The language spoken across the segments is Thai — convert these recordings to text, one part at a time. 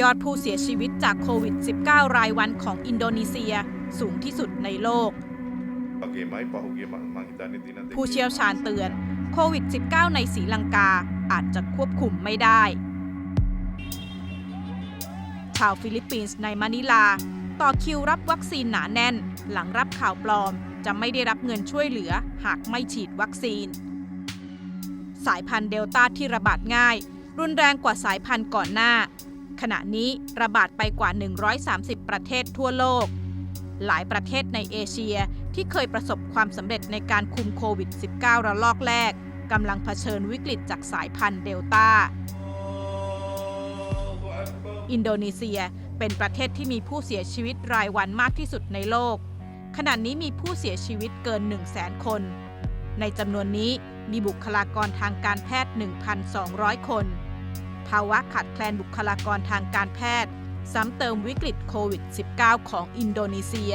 ยอดผู้เสียชีวิตจากโควิด -19 รายวันของอินโดนีเซียสูงที่สุดในโลก Bagaimana pahugi mangitani dinan ผู้เชี่ยวชาญเตือนโควิด -19 ในศรีลังกาอาจจะควบคุมไม่ได้ ชาวฟิลิปปินส์ในมะนิลา ต่อคิวรับวัคซีนหนาแน่น หลังรับข่าวปลอมจะไม่ได้รับเงินช่วยเหลือหากไม่ฉีดวัคซีน สายพันธุ์เดลต้าที่ระบาดง่าย รุนแรงกว่าสายพันธุ์ก่อนหน้า ขณะนี้ระบาดไปกว่า 130 ประเทศทั่วโลก หลายประเทศในเอเชียที่เคยประสบความสำเร็จในการคุมโควิด -19 ระลอกแรกกำลังเผชิญวิกฤตจากสายพันธุ์เดลต้า อินโดนีเซียเป็นประเทศที่มีผู้เสียชีวิตรายวันมากที่สุดในโลก ขณะนี้มีผู้เสียชีวิตเกิน 1 0 0 0 0แสนคน ในจำนวนนี้มีบุคลากรทางการแพทย์ 1,200 คน ภาวะขาดแคลนบุคลากรทางการแพทย์ ซ้ำเติมวิกฤตโควิด -19 ของอินโดนีเซีย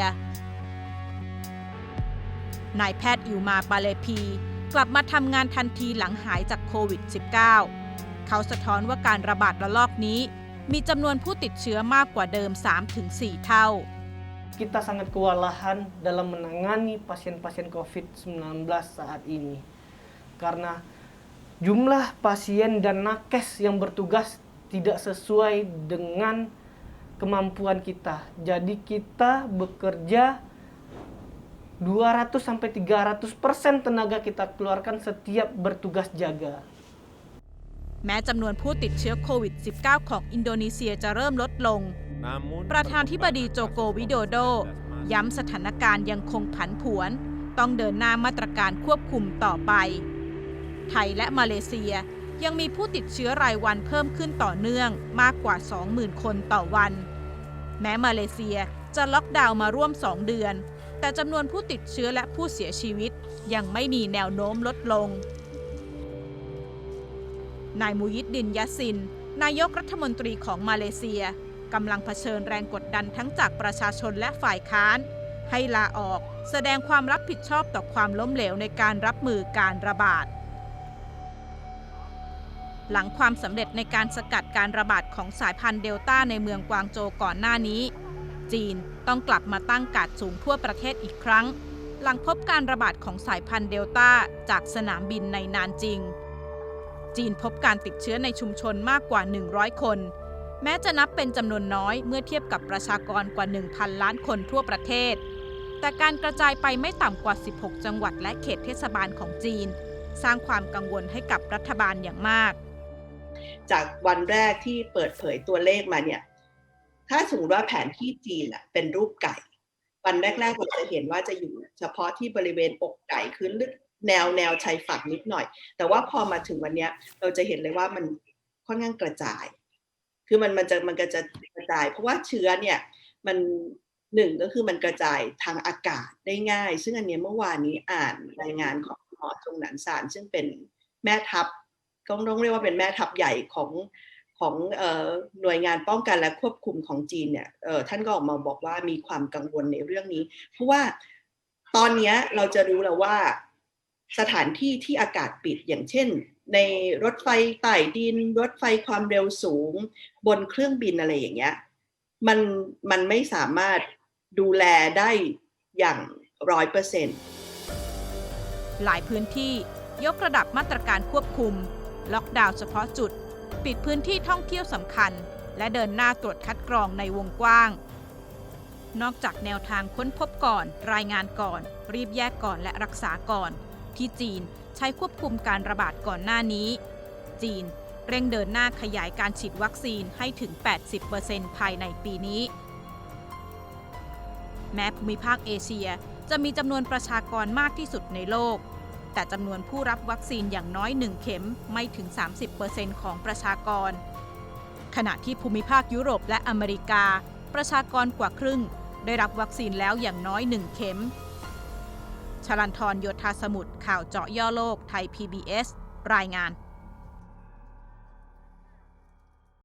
นายแพทย์อิวมาปาเลพี กลับมาทำงานทันทีหลังหายจากโควิด -19 เขาสะท้อนว่าการระบาดระลอกนี้ มีจำนวนผู้ติดเชื้อมากกว่าเดิม 3-4 เท่า Kita sangat kewalahan dalam menangani pasien-pasien COVID-19 saat ini. Karena jumlah pasien dan nakes yang bertugas tidak sesuai dengan kemampuan kita. Jadi kita bekerja 200 sampai 300 persen tenaga kita keluarkan setiap bertugas jaga. แม้จำนวนผู้ติดเชื้อโควิด -19 ของอินโดนีเซียจะเริ่มลดลง ประธานธิบดีโจโกวิโดโด ย้ำสถานการณ์ยังคงผันผวน ต้องเดินหน้ามาตรการควบคุมต่อไป ไทยและมาเลเซีย ยังมีผู้ติดเชื้อรายวันเพิ่มขึ้นต่อเนื่องมากกว่า 20,000 คนต่อวัน แม้มาเลเซียจะล็อกดาวน์มาร่วม 2 เดือน แต่จำนวนผู้ติดเชื้อและผู้เสียชีวิต ยังไม่มีแนวโน้มลดลง นายมูยิดดินยาซิน นายกรัฐมนตรีของมาเลเซียกำลังเผชิญแรงกดดันทั้งจากประชาชนและฝ่ายค้าน ให้ลาออกแสดงความรับผิดชอบต่อความล้มเหลวในการรับมือการระบาด หลังความสำเร็จในการสกัดการระบาดของสายพันธุ์เดลต้าในเมืองกวางโจวก่อนหน้านี้ จีนต้องกลับมาตั้งกาดสูงทั่วประเทศอีกครั้ง หลังพบการระบาดของสายพันธุ์เดลต้าจากสนามบินในนานจริง จีนพบการติดเชื้อในชุมชนมากกว่า 100 คน แม้จะนับเป็นจำนวนน้อยเมื่อเทียบกับประชากรกว่า 1,000 ล้านคนทั่วประเทศ แต่การกระจายไปไม่ต่ำกว่า 16 จังหวัดและเขตเทศบาลของจีน สร้างความกังวลให้กับรัฐบาลอย่างมาก จากวันแรกที่เปิดเผยตัวเลขมาเนี่ย ถ้าสมมติว่าแผนที่จีนอะเป็นรูปไก่ วันแรกๆเราจะเห็นว่าจะอยู่ เฉพาะที่บริเวณอกไก่คือลึกแนวแนวชายฝั่งนิดหน่อย แต่ว่าพอมาถึงวันเนี้ยเราจะเห็นเลยว่ามันค่อนข้างกระจาย คือมันมันจะมันก็จะกระจาย เพราะว่าเชื้อเนี่ยมันหนึ่งก็คือมันกระจายทางอากาศได้ง่าย ซึ่งอันนี้เมื่อวานนี้อ่านรายงานของหมอจงหนันสารซึ่งเป็นแม่ทัพ ก็ต้องเรียกว่าเป็นแม่ทัพใหญ่ของของออหน่วยงานป้องกันและควบคุมของจีนเนี่ยท่านก็ออกมาบอกว่ามีความกังวลในเรื่องนี้ เพราะว่าตอนนี้เราจะรู้แล้วว่าสถานที่ที่อากาศปิดอย่างเช่น ในรถไฟใต้ดิน รถไฟความเร็วสูง บนเครื่องบินอะไรอย่างเงี้ยมันมันไม่สามารถดูแลได้อย่างร้อยเปอร์เซ็นต์หลายพื้นที่ยกระดับมาตรการควบคุม ล็อกดาวน์เฉพาะจุด ปิดพื้นที่ท่องเที่ยวสำคัญ และเดินหน้าตรวจคัดกรองในวงกว้าง นอกจากแนวทางค้นพบก่อน รายงานก่อน รีบแยกก่อนและรักษาก่อน ที่จีนใช้ควบคุมการระบาดก่อนหน้านี้ จีนเร่งเดินหน้าขยายการฉีดวัคซีนให้ถึง 80%ภายในปีนี้ แม้ภูมิภาคเอเชียจะมีจำนวนประชากรมากที่สุดในโลก แต่จำนวนผู้รับวัคซีนอย่างน้อย 1 เข็มไม่ถึง 30%ของประชากร ขณะที่ภูมิภาคยุโรปและอเมริกา ประชากรกว่าครึ่ง ได้รับวัคซีนแล้วอย่างน้อย 1 เข็มชลันทรโยธาสมุทรข่าวเจาะย่อโลกไทย PBS รายงาน